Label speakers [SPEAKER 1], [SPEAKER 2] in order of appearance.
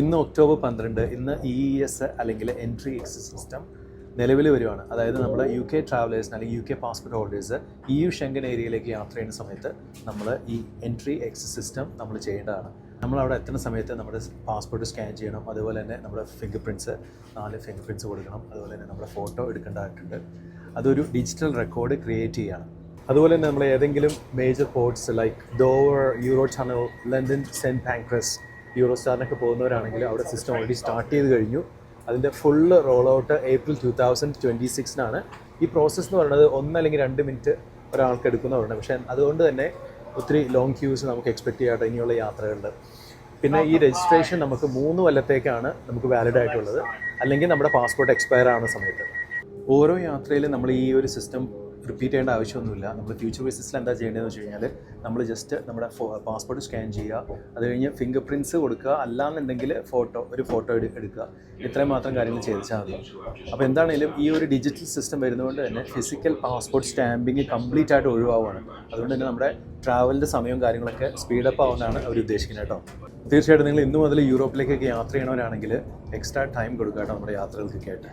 [SPEAKER 1] ഇന്ന് ഒക്ടോബർ പന്ത്രണ്ട് ഇന്ന് ഇ ഇ എസ് അല്ലെങ്കിൽ എൻട്രി എക്സിറ്റ് സിസ്റ്റം നിലവിൽ വരുവാണ്. അതായത് നമ്മൾ യു കെ ട്രാവലേഴ്സിന് അല്ലെങ്കിൽ U K passport holders E U Schengen ഏരിയയിലേക്ക് യാത്ര ചെയ്യുന്ന സമയത്ത് നമ്മൾ ഈ എൻട്രി എക്സിറ്റ് സിസ്റ്റം നമ്മൾ ചെയ്യേണ്ടതാണ്. നമ്മൾ അവിടെ എത്തുന്ന സമയത്ത് നമ്മുടെ പാസ്പോർട്ട് സ്കാൻ ചെയ്യണം. അതുപോലെ തന്നെ നമ്മുടെ ഫിംഗർ പ്രിന്റ്സ് നാല് ഫിംഗർ പ്രിന്റ്സ് കൊടുക്കണം. അതുപോലെ തന്നെ നമ്മുടെ ഫോട്ടോ എടുക്കേണ്ടതായിട്ടുണ്ട്. അതൊരു ഡിജിറ്റൽ റെക്കോർഡ് ക്രിയേറ്റ് ചെയ്യണം. അതുപോലെ തന്നെ നമ്മൾ ഏതെങ്കിലും major ports like Dover Eurotunnel London Saint Pancras euro സ്റ്റാറിനൊക്കെ പോകുന്നവരാണെങ്കിൽ അവിടെ സിസ്റ്റം ഓൾറെഡി സ്റ്റാർട്ട് ചെയ്ത് കഴിഞ്ഞു. അതിന്റെ full roll out April two thousand twenty സിക്സിനാണ് ഈ പ്രോസസ്സ് എന്ന് പറയുന്നത് ഒന്ന് അല്ലെങ്കിൽ രണ്ട് മിനിറ്റ് ഒരാൾക്ക് എടുക്കുന്ന പറയുന്നത് പക്ഷേ അതുകൊണ്ട് തന്നെ ഒത്തിരി ലോങ് ക്യൂസ് നമുക്ക് എക്സ്പെക്ട് ചെയ്യാത്ത ഇനിയുള്ള യാത്രകളിൽ പിന്നെ ഈ രജിസ്ട്രേഷൻ നമുക്ക് മൂന്ന് കൊല്ലത്തേക്കാണ് നമുക്ക് വാലിഡ് ആയിട്ടുള്ളത്. അല്ലെങ്കിൽ നമ്മുടെ പാസ്പോർട്ട് എക്സ്പയർ ആവുന്ന സമയത്ത്. ഓരോ യാത്രയിലും നമ്മൾ ഈ ഒരു സിസ്റ്റം റിപ്പീറ്റ് ചെയ്യേണ്ട ആവശ്യമൊന്നുമില്ല. നമ്മൾ ഫ്യൂച്ചർ ബേസിസിൽ എന്താ ചെയ്യേണ്ടതെന്ന് വെച്ച് കഴിഞ്ഞാൽ നമ്മൾ ജസ്റ്റ് നമ്മുടെ പാസ്പോർട്ട് സ്കാൻ ചെയ്യുക. അത് കഴിഞ്ഞ് ഫിംഗർ പ്രിന്റ്സ് കൊടുക്കുക. അല്ലാന്നുണ്ടെങ്കിൽ ഫോട്ടോ ഒരു ഫോട്ടോ എടുക്കുക. ഇത്രയും മാത്രം കാര്യങ്ങൾ ചെയ്തിച്ചാൽ മതി. അപ്പോൾ എന്താണെങ്കിലും ഈ ഒരു ഡിജിറ്റൽ സിസ്റ്റം വരുന്നതുകൊണ്ട് തന്നെ ഫിസിക്കൽ പാസ്പോർട്ട് സ്റ്റാമ്പിങ് കംപ്ലീറ്റ് ആയിട്ട് ഒഴിവാവുകയാണ്. അതുകൊണ്ട് തന്നെ നമ്മുടെ ട്രാവലിന്റെ സമയവും കാര്യങ്ങളൊക്കെ സ്പീഡപ്പ് ആവുന്നതാണ് അവർ ഉദ്ദേശിക്കുന്നത് കേട്ടോ. തീർച്ചയായിട്ടും നിങ്ങൾ ഇന്നു മുതൽ യൂറോപ്പിലേക്കൊക്കെ യാത്ര ചെയ്യണവരാണെങ്കിൽ എക്സ്ട്രാ ടൈം കൊടുക്കുക കേട്ടോ നമ്മുടെ യാത്രകൾക്കൊക്കെ ആയിട്ട്.